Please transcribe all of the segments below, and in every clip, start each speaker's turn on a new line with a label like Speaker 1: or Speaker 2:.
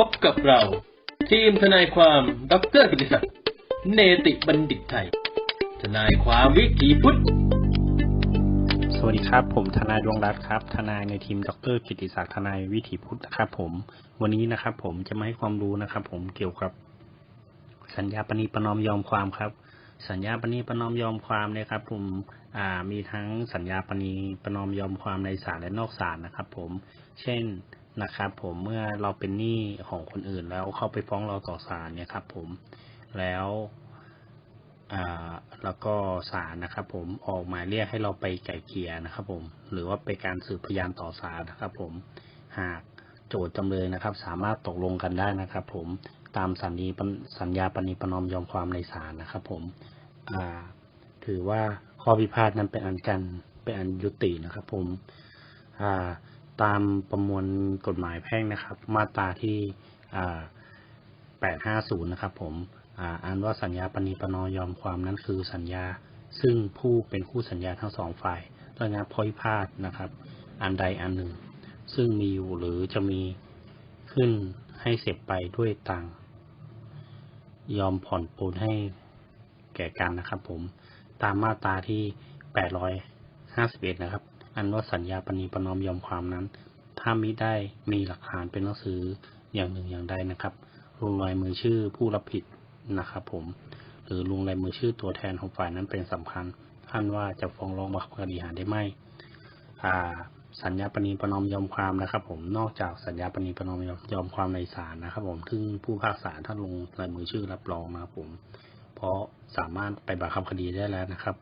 Speaker 1: พบกับเรา ทีมทนายความดรกิติศักดิ์เนติบัณฑิตไทย ทนายความวิถีพุทธ
Speaker 2: สวัสดีครับ ผมทนายดวงรัตน์ครับ ทนายในทีมดรกิติศักดิ์ทนายวิถีพุทธนะครับผม วันนี้นะครับ ผมจะมาให้ความรู้นะครับ ผมเกี่ยวกับ สัญญาปณีประนอมยอมความครับ สัญญาปณีประนอมยอมความนี่ยครับ ผมมีทั้งสัญญาปณีประนอมยอมความในศาลและนอกศาลนะครับ ผม เช่น นะครับ ผมเมื่อเราเป็นหนี้ของคนอื่นแล้วเข้าไปฟ้องเราต่อศาลเนี่ยครับ ผมแล้วแล้วก็ศาลนะครับ ผมออกหมายเรียกให้เราไปไก่เกียนะครับ ผม หรือว่าไปการสืบพยานต่อศาลนะครับ ผมหากโจทย์จำเลยนะครับ สามารถตกลงกันได้นะครับ ผมตามสัญญีสัญญาปณีประนอมยอมความในศาลนะครับ ผมถือว่าข้อพิพาทนั้นเป็นอันกันเป็นอันยุตินะครับ ผมอ่า ตามประมวลกฎหมายแพ่งนะครับ มาตราที่850 นะครับผมอ่านว่าสัญญาปณีประนอยอมความนั้นคือสัญญาซึ่งผู้เป็นคู่สัญญาทั้งสองฝ่ายระงับพ้อยพาดนะครับ อันใดอันหนึ่ง ซึ่งมีอยู่หรือจะมีขึ้นให้เสร็จไปด้วยต่างยอมผ่อนปลนให้แก่กันนะครับผมตามมาตราที่ 851 นะครับ อันว่าสัญญาปณีประนอมยอมความนั้น ถ้ามิได้มีหลักฐานเป็นหนังสืออย่างหนึ่งอย่างใดนะครับลงลายมือชื่อผู้รับผิดนะครับผม หรือลงลายมือชื่อตัวแทนของฝ่ายนั้นเป็นสำคัญ ท่านว่าจะฟ้องร้องบังคับคดีหาได้ไหมอ่าสัญญาปณีประนอมยอมความนะครับ ผมนอกจากสัญญาปณีประนอมยอมความในศาลนะครับ ผมซึ่งผู้พากษาท่านลงลายมือชื่อรับรองนะครับผม เพราะสามารถไปบังคับคดีได้แล้วนะครับ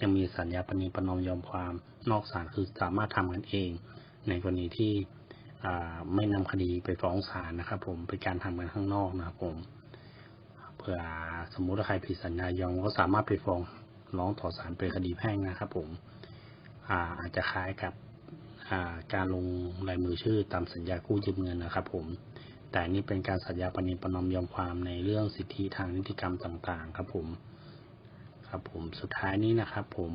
Speaker 2: ยังมีสัญญาปณีประนอมยอมความนอกศาลคือสามารถทำกันเอง ในกรณีที่ไม่นำคดีไปฟ้องศาลนะครับ ผมเป็นการทำกันข้างนอกนะครับผมเผื่อสมมุติว่าใครผิดสัญญายอมก็สามารถไปฟ้องร้องต่อศาลเป็นคดีแพ่งนะครับผมอาอาจจะคล้ายกับการลงลายมือชื่อตามสัญญากู้ยืมเงินนะครับ ผม แต่นี่เป็นการสัญญาปณิประนอมยอมความในเรื่องสิทธิทางนิติกรรมต่าง ๆ ครับผม ครับผมสุดท้ายนี้นะครับ ผม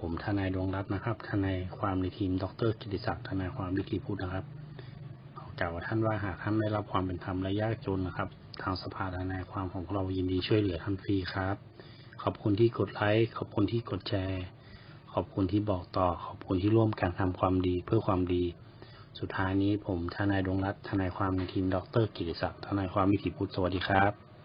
Speaker 2: ผมทนายดวงรัตน์นะครับทนายความในทีม ดรกิติศักดิ์ทนายความวิธีพูดนะครับขอกล่าวกับท่านว่าหากท่านได้รับความเป็นธรรมและยากจนนะครับ ทางสภาทนายความของเรายินดีช่วยเหลือท่านฟรีครับ ขอบคุณที่กดไลค์ขอบคุณที่กดแชร์ ขอบคุณที่บอกต่อ ขอบคุณที่ร่วมกันทำความดีเพื่อความดี สุดท้ายนี้ผมทนายดวงรัตน์ทนายความในทีม ดรกิติศักดิ์ทนายความวิถีพุทธสวัสดีครับ